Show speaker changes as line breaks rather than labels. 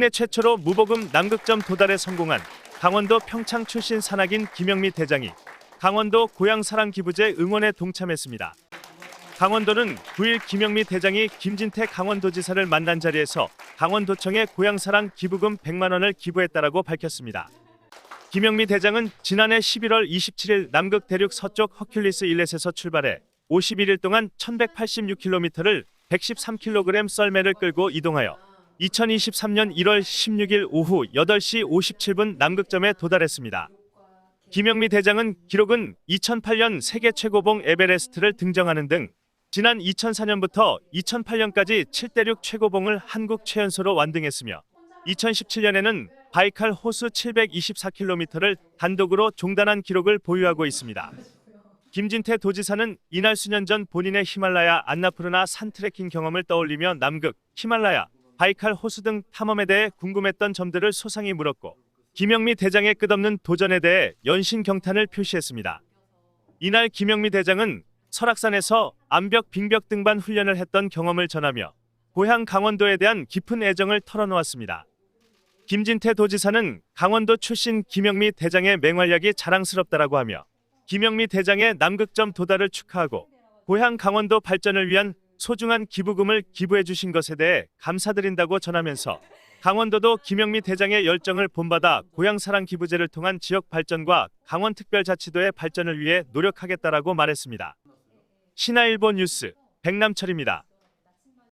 국내 최초로 무보금 남극점 도달에 성공한 강원도 평창 출신 산악인 김영미 대장이 강원도 고향사랑 기부제 응원에 동참했습니다. 강원도는 9일 김영미 대장이 김진태 강원도지사를 만난 자리에서 강원도청에 고향사랑 기부금 100만 원을 기부했다라고 밝혔습니다. 김영미 대장은 지난해 11월 27일 남극 대륙 서쪽 허큘리스 일렛에서 출발해 51일 동안 1186km를 113kg 썰매를 끌고 이동하여 2023년 1월 16일 오후 8시 57분 남극점에 도달했습니다. 김영미 대장은 기록은 2008년 세계 최고봉 에베레스트를 등정하는 등 지난 2004년부터 2008년까지 7대륙 최고봉을 한국 최연소로 완등했으며 2017년에는 바이칼 호수 724km를 단독으로 종단한 기록을 보유하고 있습니다. 김진태 도지사는 이날 수년 전 본인의 히말라야 안나푸르나 산 트레킹 경험을 떠올리며 남극, 히말라야, 바이칼 호수 등 탐험에 대해 궁금했던 점들을 소상히 물었고 김영미 대장의 끝없는 도전에 대해 연신 경탄을 표시했습니다. 이날 김영미 대장은 설악산에서 암벽, 빙벽 등반 훈련을 했던 경험을 전하며 고향 강원도에 대한 깊은 애정을 털어놓았습니다. 김진태 도지사는 강원도 출신 김영미 대장의 맹활약이 자랑스럽다라고 하며 김영미 대장의 남극점 도달을 축하하고 고향 강원도 발전을 위한 소중한 기부금을 기부해 주신 것에 대해 감사드린다고 전하면서 강원도도 김영미 대장의 열정을 본받아 고향사랑 기부제를 통한 지역 발전과 강원특별자치도의 발전을 위해 노력하겠다라고 말했습니다. 신화일보 뉴스 백남철입니다.